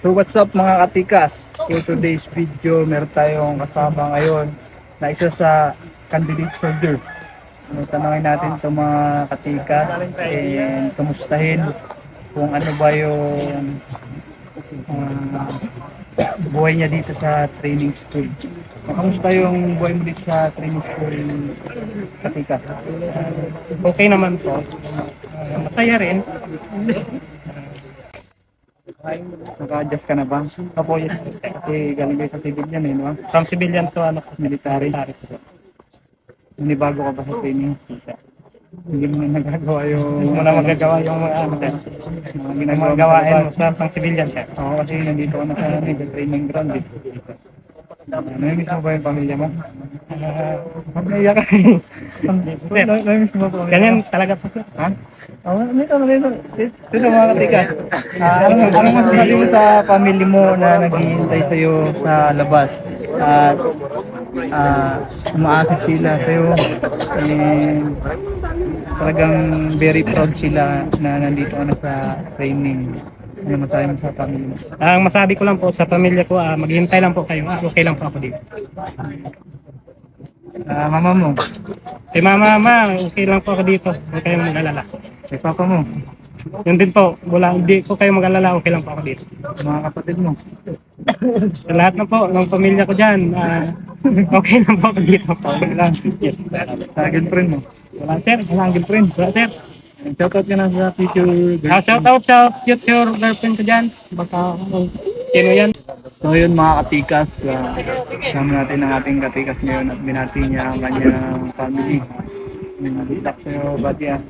So what's up mga katikas? For today's video, meron tayong kasama ngayon na isa sa candidate soldier. Ano, tanongin natin itong mga katikas and kamustahin kung ano ba yung ah, buhay niya dito sa training school. Kamusta yung buhay mo dito sa training school katikas? okay naman po. Ah, masaya rin. Naka-adjust ka na ba? Opo, yes. Kasi galing kayo sa civil yan eh, no? From civilian to ano Military. Nanibago ka ba sa training? Hindi mo na nagagawa yung... Hindi mo na magagawa yung mga ano, sir. mga Yung ginagawa gawain mo sa pang civilian, sir. Oo, kasi nandito ka na sa ano, sa training ground eh. Namimiss mo ba yung pamilya mo? Ah, Naiyak ka. mo ba pamilya ganyan talaga po. Ha? Oo, dito, dito. Dito mga katikas. Ah, ano, ano masasabi mo sa family mo na naghihintay sa'yo sa labas? At ah, umaasik sila sa'yo. And talagang very proud sila na nandito ka na sa training. Ano masasabi mo sa family mo? Ang masabi ko lang po sa pamilya ko, ah, maghihintay lang po kayo. Ah, okay lang po ako dito. Ah, mama mo, Kay mama, mama, okay lang po ako dito. Huwag kayong mag-alala. kay papa mo, Yun din po, wala, hindi ko kayo mag-alala, okay lang po ako dito. mga kapatid mo. Sa lahat na po, ng pamilya ko dyan, ah, okay lang po ako dito. Okay lang. Yes, sir. Sa girlfriend mo. Wala, sir. Wala ang girlfriend. Wala, sir. Shoutout ka na sa future girlfriend. Ah, shout out sa future girlfriend ko dyan. Baka, um, sino yan? So yun mga katikas, uh, kasama natin ang ating katikas ngayon at binati niya ang kanyang family. May nalitak sa'yo, ba't yan?